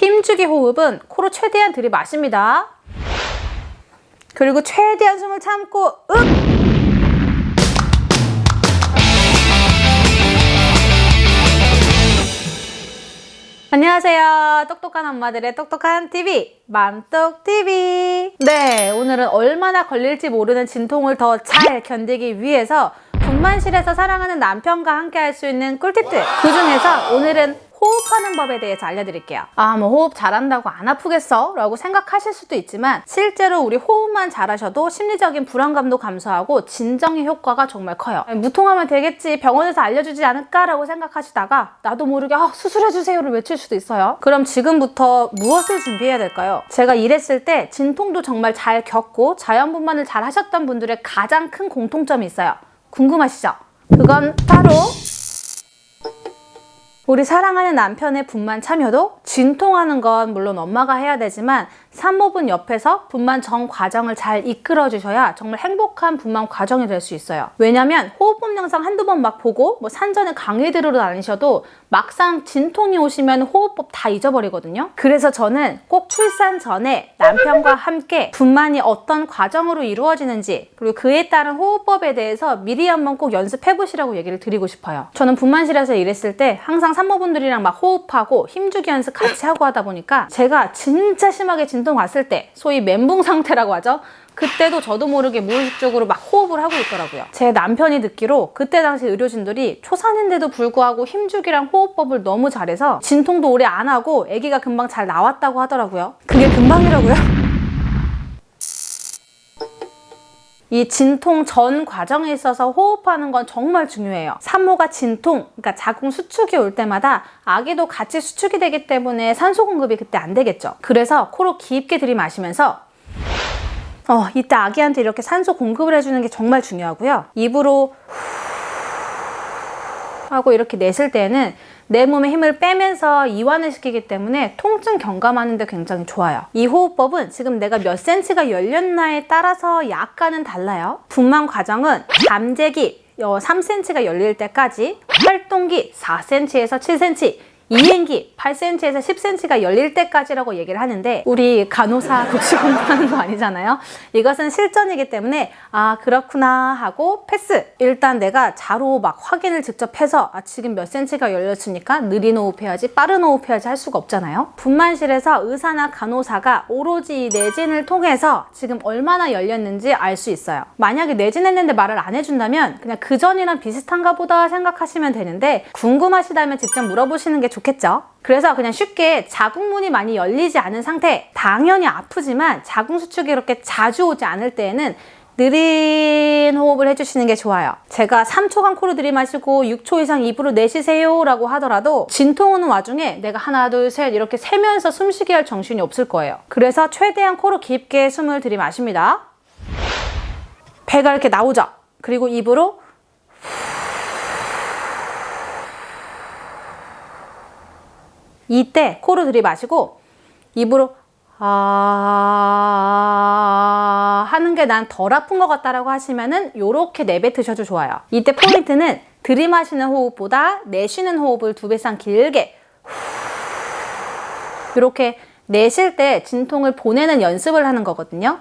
힘주기 호흡은 코로 최대한 들이마십니다. 그리고 최대한 숨을 참고 윽! 안녕하세요. 똑똑한 엄마들의 똑똑한 TV, 맘똑TV. 네, 오늘은 얼마나 걸릴지 모르는 진통을 더 잘 견디기 위해서 분만실에서 사랑하는 남편과 함께 할 수 있는 꿀팁들. 그 중에서 오늘은 호흡하는 법에 대해서 알려드릴게요. 아, 뭐 호흡 잘한다고 안 아프겠어? 라고 생각하실 수도 있지만 실제로 우리 호흡만 잘하셔도 심리적인 불안감도 감소하고 진정의 효과가 정말 커요. 무통하면 되겠지, 병원에서 알려주지 않을까라고 생각하시다가 나도 모르게 아, 수술해주세요를 외칠 수도 있어요. 그럼 지금부터 무엇을 준비해야 될까요? 제가 일했을 때 진통도 정말 잘 겪고 자연분만을 잘 하셨던 분들의 가장 큰 공통점이 있어요. 궁금하시죠? 그건 바로 우리 사랑하는 남편의 분만 참여도 진통하는 건 물론 엄마가 해야 되지만 산모분 옆에서 분만 전 과정을 잘 이끌어 주셔야 정말 행복한 분만 과정이 될 수 있어요. 왜냐면 호흡법 영상 한두 번 막 보고 뭐 산전에 강의 들으러 다니셔도 막상 진통이 오시면 호흡법 다 잊어버리거든요. 그래서 저는 꼭 출산 전에 남편과 함께 분만이 어떤 과정으로 이루어지는지 그리고 그에 따른 호흡법에 대해서 미리 한번 꼭 연습해 보시라고 얘기를 드리고 싶어요. 저는 분만실에서 일했을 때 항상 산모분들이랑 막 호흡하고 힘주기 연습 같이 하고 하다 보니까 제가 진짜 심하게 진통 왔을 때 소위 멘붕 상태라고 하죠. 그때도 저도 모르게 무의식 적으로 막 호흡을 하고 있더라고요. 제 남편이 듣기로 그때 당시 의료진들이 초산인데도 불구하고 힘주기랑 호흡법을 너무 잘해서 진통도 오래 안 하고 아기가 금방 잘 나왔다고 하더라고요. 그게 금방이라고요? 이 진통 전 과정에 있어서 호흡하는 건 정말 중요해요. 산모가 진통, 그러니까 자궁 수축이 올 때마다 아기도 같이 수축이 되기 때문에 산소 공급이 그때 안 되겠죠. 그래서 코로 깊게 들이마시면서 어, 이때 아기한테 이렇게 산소 공급을 해주는 게 정말 중요하고요. 입으로 하고 이렇게 내쉴 때는 내 몸에 힘을 빼면서 이완을 시키기 때문에 통증 경감하는데 굉장히 좋아요. 이 호흡법은 지금 내가 몇 센치가 열렸나에 따라서 약간은 달라요. 분만 과정은 잠재기 3cm가 열릴 때까지, 활동기 4cm에서 7cm, 이행기 8cm에서 10cm가 열릴 때까지라고 얘기를 하는데 우리 간호사 국시 공부하는 거 아니잖아요. 이것은 실전이기 때문에 아 그렇구나 하고 패스. 일단 내가 자로 막 확인을 직접 해서 아 지금 몇 cm가 열렸으니까 느린 호흡 해야지 빠른 호흡 해야지 할 수가 없잖아요. 분만실에서 의사나 간호사가 오로지 내진을 통해서 지금 얼마나 열렸는지 알 수 있어요. 만약에 내진했는데 말을 안 해준다면 그냥 그 전이랑 비슷한가 보다 생각하시면 되는데 궁금하시다면 직접 물어보시는 게 좋겠 죠. 그래서 그냥 쉽게 자궁문이 많이 열리지 않은 상태, 당연히 아프지만 자궁 수축이 이렇게 자주 오지 않을 때에는 느린 호흡을 해주시는 게 좋아요. 제가 3초간 코로 들이마시고 6초 이상 입으로 내쉬세요 라고 하더라도 진통 오는 와중에 내가 하나, 둘, 셋 이렇게 세면서 숨쉬게 할 정신이 없을 거예요. 그래서 최대한 코로 깊게 숨을 들이마십니다. 배가 이렇게 나오죠? 그리고 입으로 이때 코로 들이마시고 입으로 아 하는 게 난 덜 아픈 것 같다라고 하시면은 요렇게 내뱉으셔도 좋아요. 이때 포인트는 들이마시는 호흡보다 내쉬는 호흡을 두 배 이상 길게 이렇게 내쉴 때 진통을 보내는 연습을 하는 거거든요.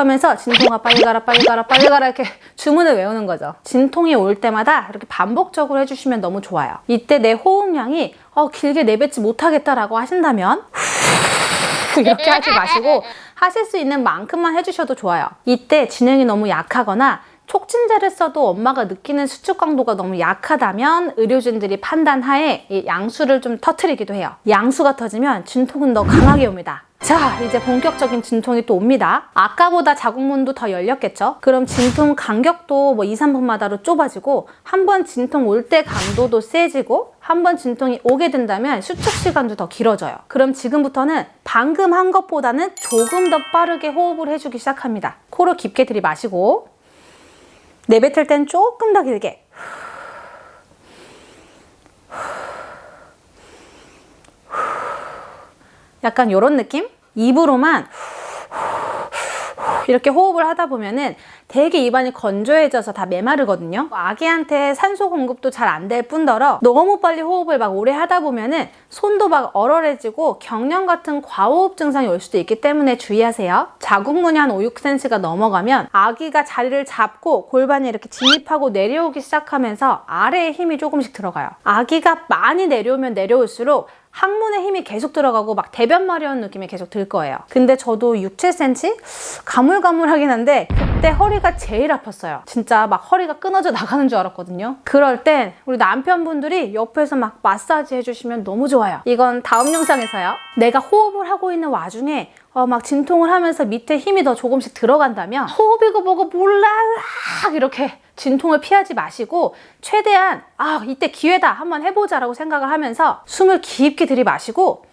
하면서 진통아 빨리 가라 빨리 가라 빨리 가라 이렇게 주문을 외우는 거죠. 진통이 올 때마다 이렇게 반복적으로 해주시면 너무 좋아요. 이때 내 호흡량이 어, 길게 내뱉지 못하겠다라고 하신다면 이렇게 하지 마시고 하실 수 있는 만큼만 해주셔도 좋아요. 이때 진행이 너무 약하거나 촉진제를 써도 엄마가 느끼는 수축 강도가 너무 약하다면 의료진들이 판단하에 이 양수를 좀 터트리기도 해요. 양수가 터지면 진통은 더 강하게 옵니다. 자, 이제 본격적인 진통이 또 옵니다. 아까보다 자궁문도 더 열렸겠죠? 그럼 진통 간격도 뭐 2, 3분마다로 좁아지고 한 번 진통 올 때 강도도 세지고 한 번 진통이 오게 된다면 수축 시간도 더 길어져요. 그럼 지금부터는 방금 한 것보다는 조금 더 빠르게 호흡을 해주기 시작합니다. 코로 깊게 들이마시고 내뱉을 땐 조금 더 길게 약간 이런 느낌? 입으로만 이렇게 호흡을 하다 보면은 되게 입안이 건조해져서 다 메마르거든요. 아기한테 산소 공급도 잘 안 될 뿐더러 너무 빨리 호흡을 막 오래 하다 보면은 손도 막 얼얼해지고 경련 같은 과호흡 증상이 올 수도 있기 때문에 주의하세요. 자궁문이 한 5, 6cm가 넘어가면 아기가 자리를 잡고 골반이 이렇게 진입하고 내려오기 시작하면서 아래에 힘이 조금씩 들어가요. 아기가 많이 내려오면 내려올수록 항문에 힘이 계속 들어가고 막 대변 마려운 느낌이 계속 들 거예요. 근데 저도 6, 7cm? 가물가물하긴 한데 그 때 허리가 제일 아팠어요. 진짜 막 허리가 끊어져 나가는 줄 알았거든요. 그럴 땐 우리 남편분들이 옆에서 막 마사지 해주시면 너무 좋아요. 이건 다음 영상에서요. 내가 호흡을 하고 있는 와중에 어, 막 진통을 하면서 밑에 힘이 더 조금씩 들어간다면 호흡이고 뭐고 몰라 이렇게 진통을 피하지 마시고 최대한 아 이때 기회다 한번 해보자라고 생각을 하면서 숨을 깊게 들이마시고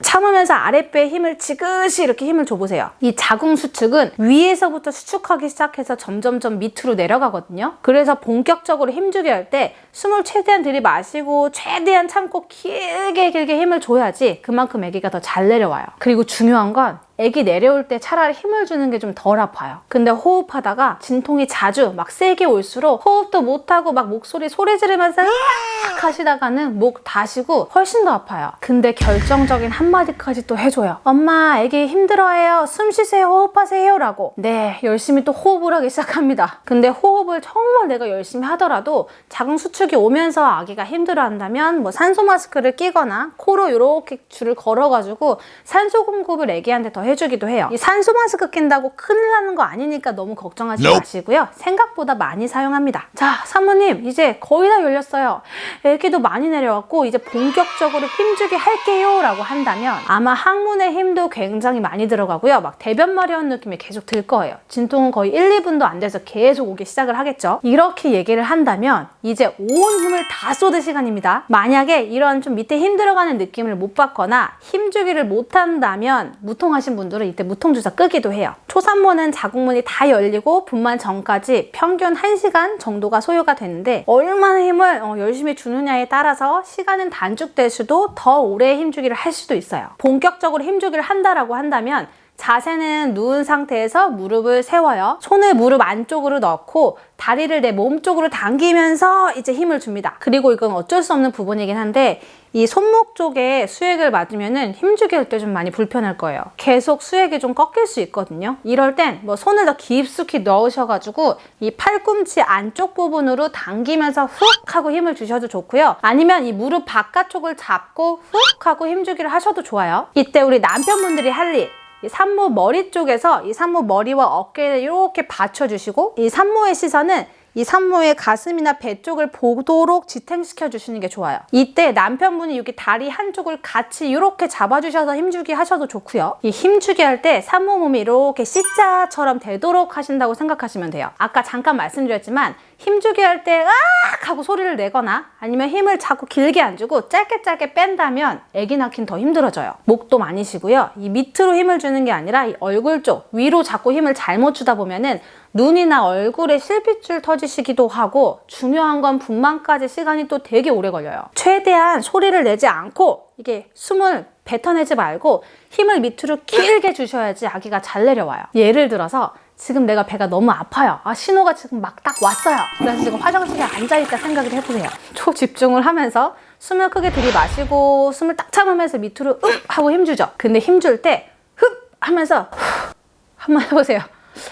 참으면서 아랫배에 힘을 지그시 이렇게 힘을 줘보세요. 이 자궁 수축은 위에서부터 수축하기 시작해서 점점점 밑으로 내려가거든요. 그래서 본격적으로 힘주기 할때 숨을 최대한 들이마시고 최대한 참고 길게 길게 힘을 줘야지 그만큼 아기가 더 잘 내려와요. 그리고 중요한 건 애기 내려올 때 차라리 힘을 주는 게 좀 덜 아파요. 근데 호흡하다가 진통이 자주 막 세게 올수록 호흡도 못하고 막 목소리 소리 지르면서 으악 하시다가는 목 다시고 훨씬 더 아파요. 근데 결정적인 한마디까지 또 해줘요. 엄마, 애기 힘들어해요. 숨 쉬세요. 호흡하세요. 라고. 네, 열심히 또 호흡을 하기 시작합니다. 근데 호흡을 정말 내가 열심히 하더라도 자궁 수축이 오면서 아기가 힘들어 한다면 뭐 산소 마스크를 끼거나 코로 이렇게 줄을 걸어가지고 산소 공급을 애기한테 더 해주기도 해요. 이 산소 마스크 낀다고 큰일 나는 거 아니니까 너무 걱정하지. 마시고요. 생각보다 많이 사용합니다. 자, 사모님 이제 거의 다 열렸어요. 애기도 많이 내려왔고 이제 본격적으로 힘주기 할게요 라고 한다면 아마 항문의 힘도 굉장히 많이 들어가고요. 막 대변 마려운 느낌이 계속 들 거예요. 진통은 거의 1, 2분도 안 돼서 계속 오기 시작을 하겠죠. 이렇게 얘기를 한다면 이제 온 힘을 다 쏟을 시간입니다. 만약에 이런 좀 밑에 힘 들어가는 느낌을 못 받거나 힘주기를 못 한다면 무통하신 분들은 이때 무통주사 끄기도 해요. 초산모는 자궁문이 다 열리고 분만 전까지 평균 1시간 정도가 소요가 되는데 얼마나 힘을 어, 열심히 주느냐에 따라서 시간은 단축될 수도 더 오래 힘주기를 할 수도 있어요. 본격적으로 힘주기를 한다라고 한다면 자세는 누운 상태에서 무릎을 세워요. 손을 무릎 안쪽으로 넣고 다리를 내 몸 쪽으로 당기면서 이제 힘을 줍니다. 그리고 이건 어쩔 수 없는 부분이긴 한데 이 손목 쪽에 수액을 맞으면은 힘주기 할 때 좀 많이 불편할 거예요. 계속 수액이 좀 꺾일 수 있거든요. 이럴 땐 뭐 손을 더 깊숙이 넣으셔가지고 이 팔꿈치 안쪽 부분으로 당기면서 훅 하고 힘을 주셔도 좋고요. 아니면 이 무릎 바깥쪽을 잡고 훅 하고 힘주기를 하셔도 좋아요. 이때 우리 남편분들이 할 일. 이 산모 머리 쪽에서 이 산모 머리와 어깨를 이렇게 받쳐주시고 이 산모의 시선은 이 산모의 가슴이나 배 쪽을 보도록 지탱시켜 주시는 게 좋아요. 이때 남편분이 여기 다리 한쪽을 같이 이렇게 잡아주셔서 힘주기 하셔도 좋고요. 이 힘주기 할 때 산모 몸이 이렇게 C자처럼 되도록 하신다고 생각하시면 돼요. 아까 잠깐 말씀드렸지만 힘주기 할 때 으악 하고 소리를 내거나 아니면 힘을 자꾸 길게 안 주고 짧게 짧게 뺀다면 아기 낳긴 더 힘들어져요. 목도 많이 쉬고요. 이 밑으로 힘을 주는 게 아니라 이 얼굴 쪽 위로 자꾸 힘을 잘못 주다 보면은 눈이나 얼굴에 실핏줄 터지시기도 하고 중요한 건 분만까지 시간이 또 되게 오래 걸려요. 최대한 소리를 내지 않고 이게 숨을 뱉어내지 말고 힘을 밑으로 길게 주셔야지 아기가 잘 내려와요. 예를 들어서 지금 내가 배가 너무 아파요. 아, 신호가 지금 막 딱 왔어요. 그래서 지금 화장실에 앉아있다 생각을 해보세요. 초집중을 하면서 숨을 크게 들이마시고 숨을 딱 참으면서 밑으로 윽 하고 힘주죠. 근데 힘줄 때 흡 하면서 후 한번 해보세요.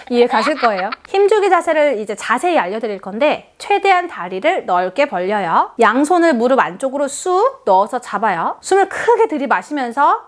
이해 가실 거예요. 힘주기 자세를 이제 자세히 알려드릴 건데 최대한 다리를 넓게 벌려요. 양손을 무릎 안쪽으로 쑥 넣어서 잡아요. 숨을 크게 들이마시면서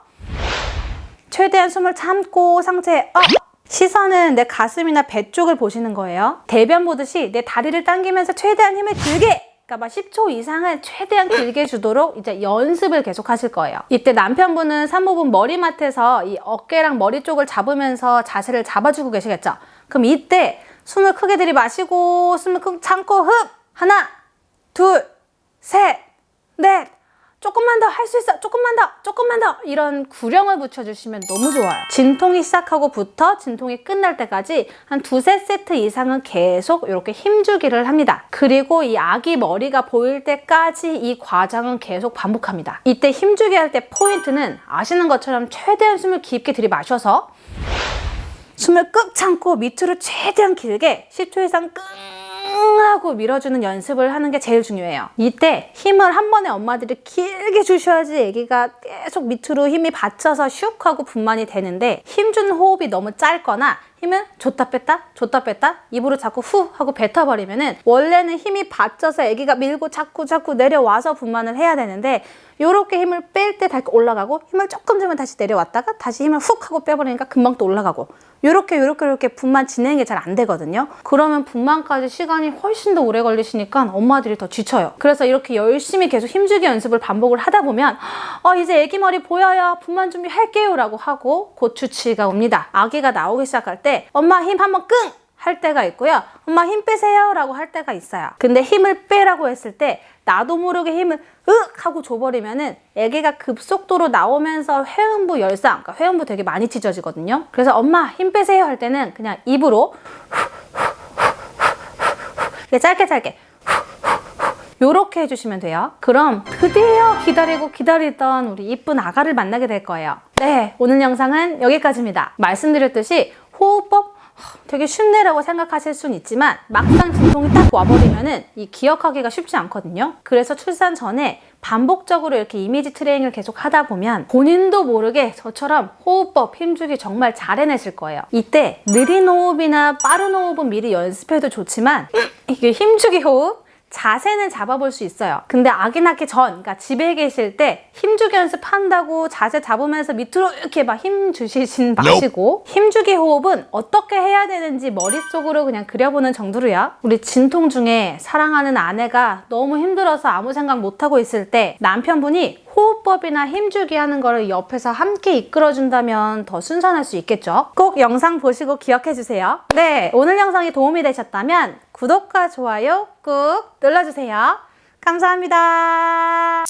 최대한 숨을 참고 상체 업! 시선은 내 가슴이나 배 쪽을 보시는 거예요. 대변 보듯이 내 다리를 당기면서 최대한 힘을 길게 그러니까 막 10초 이상은 최대한 길게 주도록 이제 연습을 계속 하실 거예요. 이때 남편분은 산모분 머리맡에서 이 어깨랑 머리 쪽을 잡으면서 자세를 잡아주고 계시겠죠? 그럼 이때 숨을 크게 들이마시고 숨을 크게 참고 흡! 하나, 둘, 셋, 넷, 조금만 더 할 수 있어. 조금만 더. 조금만 더. 이런 구령을 붙여주시면 너무 좋아요. 진통이 시작하고부터 진통이 끝날 때까지 한 두세 세트 이상은 계속 이렇게 힘주기를 합니다. 그리고 이 아기 머리가 보일 때까지 이 과정은 계속 반복합니다. 이때 힘주기 할 때 포인트는 아시는 것처럼 최대한 숨을 깊게 들이마셔서 숨을 꾹 참고 밑으로 최대한 길게 10초 이상 끙 하고 밀어주는 연습을 하는 게 제일 중요해요. 이때 힘을 한 번에 엄마들이 길게 주셔야지 아기가 계속 밑으로 힘이 받쳐서 슉 하고 분만이 되는데 힘 주는 호흡이 너무 짧거나 힘을 줬다 뺐다 줬다 뺐다 입으로 자꾸 후 하고 뱉어버리면은 원래는 힘이 받쳐서 아기가 밀고 자꾸 자꾸 내려와서 분만을 해야 되는데 요렇게 힘을 뺄 때 다시 올라가고 힘을 조금 주면 다시 내려왔다가 다시 힘을 훅 하고 빼버리니까 금방 또 올라가고 요렇게 요렇게 요렇게 분만 진행이 잘 안 되거든요. 그러면 분만까지 시간이 훨씬 더 오래 걸리시니까 엄마들이 더 지쳐요. 그래서 이렇게 열심히 계속 힘주기 연습을 반복을 하다 보면 어 이제 아기 머리 보여요. 분만 준비할게요 라고 하고 곧 주치가 옵니다. 아기가 나오기 시작할 때 엄마 힘 한번 끙 할 때가 있고요. 엄마 힘 빼세요 라고 할 때가 있어요. 근데 힘을 빼라고 했을 때 나도 모르게 힘을 으 하고 줘버리면은 애기가 급속도로 나오면서 회음부 열상, 그러니까 회음부 되게 많이 찢어지거든요. 그래서 엄마 힘 빼세요 할 때는 그냥 입으로 짧게 짧게 요렇게 해주시면 돼요. 그럼 드디어 기다리고 기다리던 우리 이쁜 아가를 만나게 될 거예요. 네, 오늘 영상은 여기까지입니다. 말씀드렸듯이 호흡법 되게 쉽네라고 생각하실 순 있지만 막상 진통이 딱 와버리면은 이 기억하기가 쉽지 않거든요. 그래서 출산 전에 반복적으로 이렇게 이미지 트레이닝을 계속 하다 보면 본인도 모르게 저처럼 호흡법 힘주기 정말 잘 해내실 거예요. 이때 느린 호흡이나 빠른 호흡은 미리 연습해도 좋지만 이게 힘주기 호흡 자세는 잡아볼 수 있어요. 근데 아기 낳기 전, 그러니까 집에 계실 때 힘주기 연습한다고 자세 잡으면서 밑으로 이렇게 막 힘 주시진 마시고 힘주기 호흡은 어떻게 해야 되는지 머릿속으로 그냥 그려보는 정도로요. 우리 진통 중에 사랑하는 아내가 너무 힘들어서 아무 생각 못하고 있을 때 남편분이 호흡법이나 힘주기 하는 거를 옆에서 함께 이끌어준다면 더 순산할 수 있겠죠? 꼭 영상 보시고 기억해주세요. 네, 오늘 영상이 도움이 되셨다면 구독과 좋아요 꾹 눌러주세요. 감사합니다.